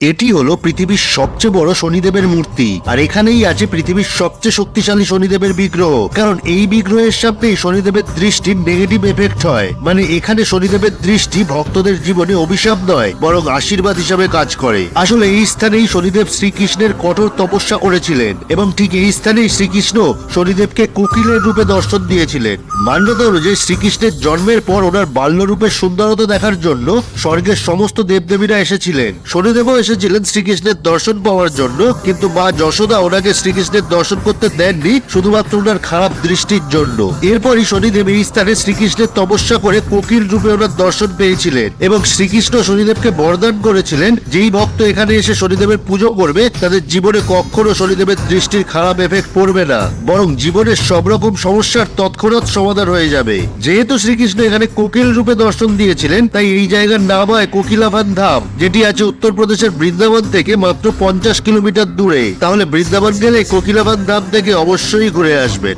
এটি হলো পৃথিবীর সবচেয়ে বড় শনিদেবের মূর্তি। আর এখানেই আছে পৃথিবীর সবচেয়ে শক্তিশালী শনিদেবের বিগ্রহ। কারণ এই বিগ্রহের সামনেই শনিদেবের দৃষ্টির নেগেটিভ এফেক্ট হয়। মানে এখানে শনিদেবের দৃষ্টি ভক্তদের জীবনে অভিশাপ নয়, বরং আশীর্বাদ হিসাবে কাজ করে। আসলে এই স্থানেই শনিদেব শ্রীকৃষ্ণের কঠোর তপস্যা করেছিলেন এবং ঠিক এই স্থানেই শ্রীকৃষ্ণ শনিদেবকে কোকিলের রূপে দর্শন দিয়েছিলেন। মান্যতা অনুযায়ী শ্রীকৃষ্ণের জন্মের পর ওনার বাল্যরূপের সুন্দরতা দেখার জন্য স্বর্গের সমস্ত দেবদেবীরা এসেছিলেন। শনিদেবও এসেছিলেন শ্রীকৃষ্ণের দর্শন পাওয়ার জন্য, কিন্তু মা যশোদা ওনাকে শ্রীকৃষ্ণের দর্শন করতে দেননি, শুধুমাত্র ওনার খারাপ দৃষ্টির জন্য। এরপরই শনিদেব এই স্থানে শ্রীকৃষ্ণের তপস্যা করে কোকিল রূপে ওনার দর্শন পেয়েছিলেন এবং শ্রীকৃষ্ণ শনিদেবকে বরদান করেছিলেন। যেই ভক্ত এখানে এসে শনিদেবের পুজো করবে, তাদের জীবনে কখনো শনিদেবের দৃষ্টির খারাপ এফেক্ট পড়বে না। বরং জীবনের সব রকম সমস্যার তৎক্ষণাৎ সমাধান হয়ে যাবে। যেহেতু শ্রীকৃষ্ণ এখানে কোকিল রূপে দর্শন দিয়েছিলেন, তাই এই জায়গার নাম হয় কোকিলাভান ধাম, যেটি আছে উত্তরপ্রদেশের বৃন্দাবন থেকে মাত্র পঞ্চাশ কিলোমিটার দূরে। তাহলে বৃন্দাবন গেলে কোকিলাবাদ ধাম থেকে অবশ্যই ঘুরে আসবেন।